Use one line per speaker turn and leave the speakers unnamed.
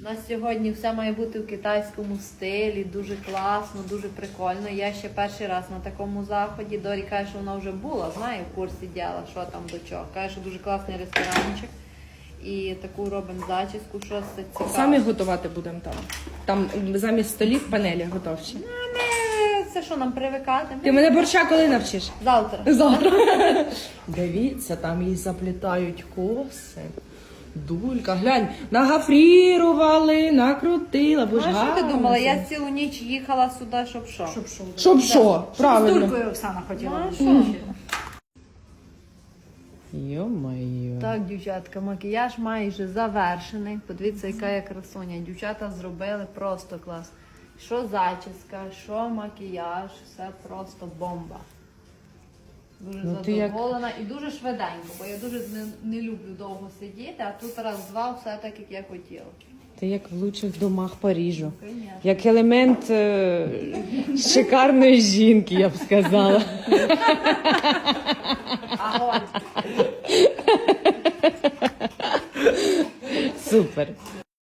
У нас сьогодні все має бути в китайському стилі, дуже класно, дуже прикольно. Я ще перший раз на такому заході. Дорі каже, що вона вже була, знає, в курсі діла, що там до чого. Каже, що дуже класний ресторанчик. І таку робимо зачіску, що це цікаво.
Самі готувати будемо там. Там замість столів панелі готовчі.
Ну, ми- Це що нам привикати? Ми
Ти мене борща коли навчиш?
Завтра.
Завтра. Дивіться, там їй заплітають коси. Дулька, глянь, нагафрірували, накрутила, бо
Ну,
ж
а що ти думала? Я цілу ніч їхала сюди, щоб що?
Щоб що?
Щоб що?
З
Правильно.
дулькою Оксана хотіла.
Ну, що?
Йо-моє.
Так, дівчатка, макіяж майже завершений. Подивіться, яка я красуня. Дівчата зробили просто клас. Що зачіска, що макіяж, все просто бомба. Дуже
Ну, як-
задоволена і дуже швиденько, бо я дуже не, не люблю довго сидіти, а тут раз-два все так, як я хотіла.
Ти як в лучших домах Парижу.
Конечно.
Як елемент е, шикарної жінки, я б сказала. Супер.